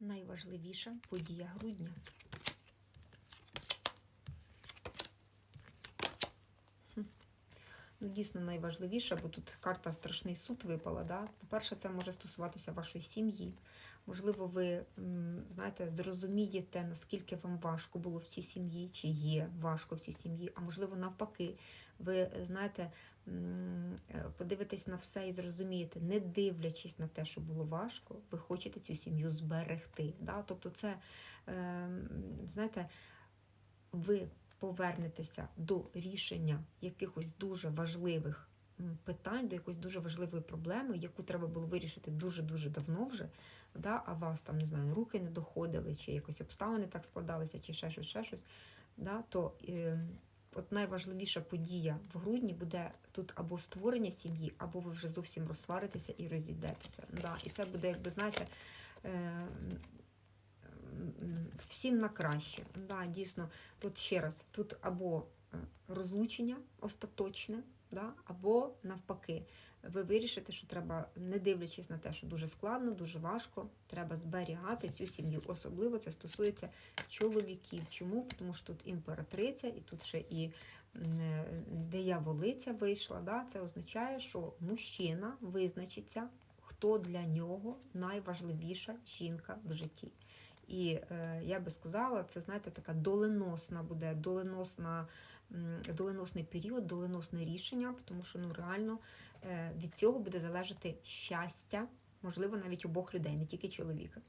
найважливіша подія грудня. Ну, дійсно найважливіше, бо тут карта Страшний суд випала. Да? По-перше, це може стосуватися вашої сім'ї. Можливо, ви знаєте, зрозумієте, наскільки вам важко було в цій сім'ї, чи є важко в цій сім'ї, а можливо, навпаки, ви е, знаєте, е, подивитесь на все і зрозумієте, не дивлячись на те, що було важко, ви хочете цю сім'ю зберегти. Да? Тобто, це, е, знаєте, ви повернетеся до рішення якихось дуже важливих питань, до якоїсь дуже важливої проблеми, яку треба було вирішити дуже-дуже давно вже, да? а вас там, не знаю, руки не доходили, чи якось обставини так складалися, чи ще щось, ще щось, да? то е, от найважливіша подія в грудні буде тут або створення сім'ї, або ви вже зовсім розсваритеся і розійдетеся. Да? І це буде, якби, знаєте, е, всім на краще. Да, дійсно, тут ще раз, тут або е, розлучення остаточне, да, або навпаки, ви вирішите, що треба, не дивлячись на те, що дуже складно, дуже важко, треба зберігати цю сім'ю. Особливо це стосується чоловіків. Чому? Тому що тут імператриця, і тут ще і е, дияволиця вийшла. Да? Це означає, що мужчина визначиться, хто для нього найважливіша жінка в житті. І е, я би сказала, це знаєте, така доленосна буде, доленосна, доленосний період, доленосне рішення, тому що ну реально е, від цього буде залежати щастя, можливо, навіть обох людей, не тільки чоловіка.